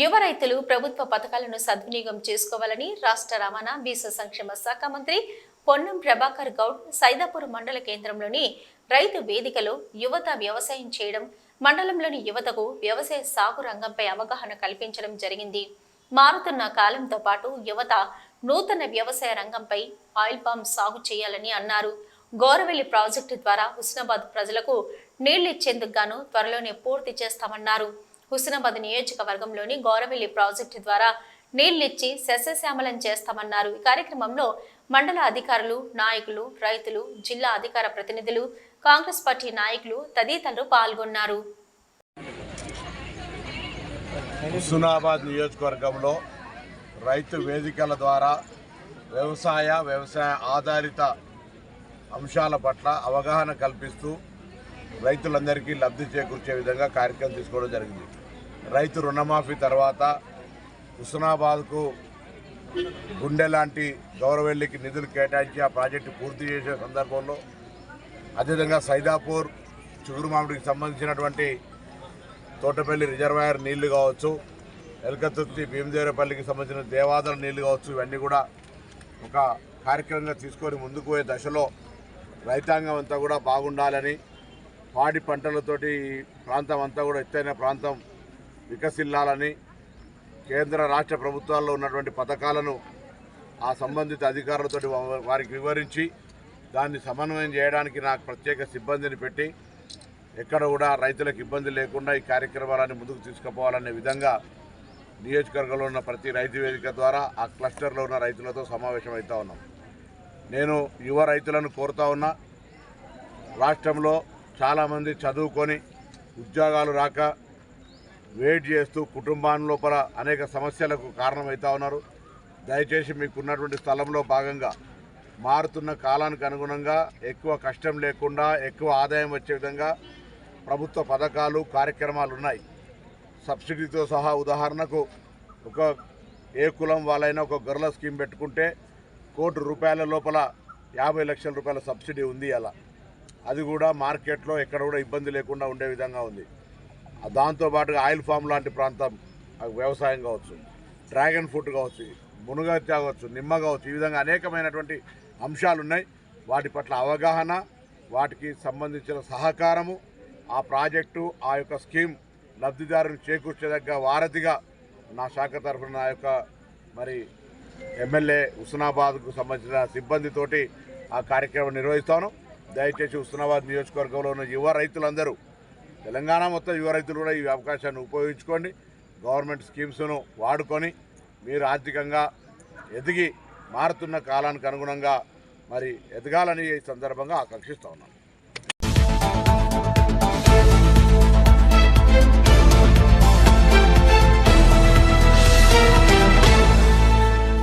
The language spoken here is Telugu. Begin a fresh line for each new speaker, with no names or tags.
యువ రైతులు ప్రభుత్వ పథకాలను సద్వినియోగం చేసుకోవాలని రాష్ట్ర రవాణా బీస సంక్షేమ శాఖ మంత్రి పొన్నం ప్రభాకర్ గౌడ్ సైదాపూర్ మండల కేంద్రంలోని రైతు వేదికలో యువత వ్యవసాయం చేయడం మండలంలోని యువతకు వ్యవసాయ సాగు రంగంపై అవగాహన కల్పించడం జరిగింది. మారుతున్న కాలంతో పాటు యువత నూతన వ్యవసాయ రంగంపై ఆయిల్ పామ్ సాగు చేయాలని అన్నారు. గోరవెల్లి ప్రాజెక్టు ద్వారా హుస్నాబాద్ ప్రజలకు నీళ్ళిచ్చేందుకు గాను త్వరలోనే పూర్తి చేస్తామన్నారు. హుస్నాబాద్ నియోజకవర్గంలోని గౌరవెల్లి ప్రాజెక్టు ద్వారా నీళ్ళిచ్చి శస్యశ్యామలం చేస్తామన్నారు. ఈ కార్యక్రమంలో మండల అధికారులు నాయకులు రైతులు జిల్లా అధికార ప్రతినిధులు కాంగ్రెస్ పార్టీ నాయకులు తదితరులు పాల్గొన్నారు.
హుస్నాబాద్ నియోజకవర్గంలో రైతు వేదికల ద్వారా వ్యవసాయ వ్యవసాయ ఆధారిత అంశాల పట్ల అవగాహన కల్పిస్తూ రైతులందరికీ లబ్ధి చేకూర్చే విధంగా కార్యక్రమం తీసుకోవడం జరిగింది. రైతు రుణమాఫీ తర్వాత హుస్నాబాద్కు గుండె లాంటి గౌరవెల్లికి నిధులు కేటాయించి ఆ ప్రాజెక్టు పూర్తి చేసే సందర్భంలో అదేవిధంగా సైదాపూర్ చిగురుమామిడికి సంబంధించినటువంటి తోటపల్లి రిజర్వాయర్ నీళ్ళు కావచ్చు ఎలకతుర్తి భీమదేవరపల్లికి సంబంధించిన దేవాదల నీళ్ళు కావచ్చు ఇవన్నీ కూడా ఒక కార్యక్రమంగా తీసుకొని ముందుకు పోయే దశలో రైతాంగం అంతా కూడా బాగుండాలని పాడి పంటలతోటి ప్రాంతం అంతా కూడా ఎత్తైన ప్రాంతం వికసిల్లాలని కేంద్ర రాష్ట్ర ప్రభుత్వాల్లో ఉన్నటువంటి పథకాలను ఆ సంబంధిత అధికారులతో వారికి వివరించి దాన్ని సమన్వయం చేయడానికి నాకు ప్రత్యేక సిబ్బందిని పెట్టి ఎక్కడ కూడా రైతులకు ఇబ్బంది లేకుండా ఈ కార్యక్రమాలను ముందుకు తీసుకుపోవాలనే విధంగా నియోజకవర్గంలో ఉన్న ప్రతి రైతు వేదిక ద్వారా ఆ క్లస్టర్లో ఉన్న రైతులతో సమావేశం అవుతా ఉన్నాం. నేను యువ రైతులను కోరుతా ఉన్నా రాష్ట్రంలో చాలామంది చదువుకొని ఉద్యోగాలు రాక వెయిట్ చేస్తూ కుటుంబాన్ని లోపల అనేక సమస్యలకు కారణమవుతా ఉన్నారు. దయచేసి మీకున్నటువంటి స్థలంలో భాగంగా మారుతున్న కాలానికి అనుగుణంగా ఎక్కువ కష్టం లేకుండా ఎక్కువ ఆదాయం వచ్చే విధంగా ప్రభుత్వ పథకాలు కార్యక్రమాలు ఉన్నాయి. సబ్సిడీతో సహా ఉదాహరణకు ఒక ఏ కులం వాళ్ళైనా ఒక గొర్రెల స్కీమ్ పెట్టుకుంటే కోటి రూపాయల లోపల యాభై లక్షల రూపాయల సబ్సిడీ ఉంది అలా. అది కూడా మార్కెట్లో ఎక్కడ కూడా ఇబ్బంది లేకుండా ఉండే విధంగా ఉంది. దాంతోపాటుగా ఆయిల్ ఫామ్ లాంటి ప్రాంతం వ్యవసాయం కావచ్చు డ్రాగన్ ఫ్రూట్ కావచ్చు మునగ కావచ్చు నిమ్మ కావచ్చు ఈ విధంగా అనేకమైనటువంటి అంశాలు ఉన్నాయి. వాటి పట్ల అవగాహన వాటికి సంబంధించిన సహకారము ఆ ప్రాజెక్టు ఆ యొక్క స్కీమ్ లబ్ధిదారుని చేకూర్చేదగ్గ వారధిగా నా శాఖ తరఫున నా యొక్క మరి ఎమ్మెల్యే హుస్నాబాద్కు సంబంధించిన సిబ్బందితోటి ఆ కార్యక్రమం నిర్వహిస్తాను. దయచేసి హుస్నాబాద్ నియోజకవర్గంలో ఉన్న యువ రైతులందరూ తెలంగాణ మొత్తం యువ రైతులు కూడా ఈ అవకాశాన్ని ఉపయోగించుకోండి. గవర్నమెంట్ స్కీమ్స్ను వాడుకొని మీరు ఆర్థికంగా ఎదిగి మారుతున్న కాలానికి అనుగుణంగా మరి ఎదగాలని ఈ సందర్భంగా ఆకాంక్షిస్తూ ఉన్నాను.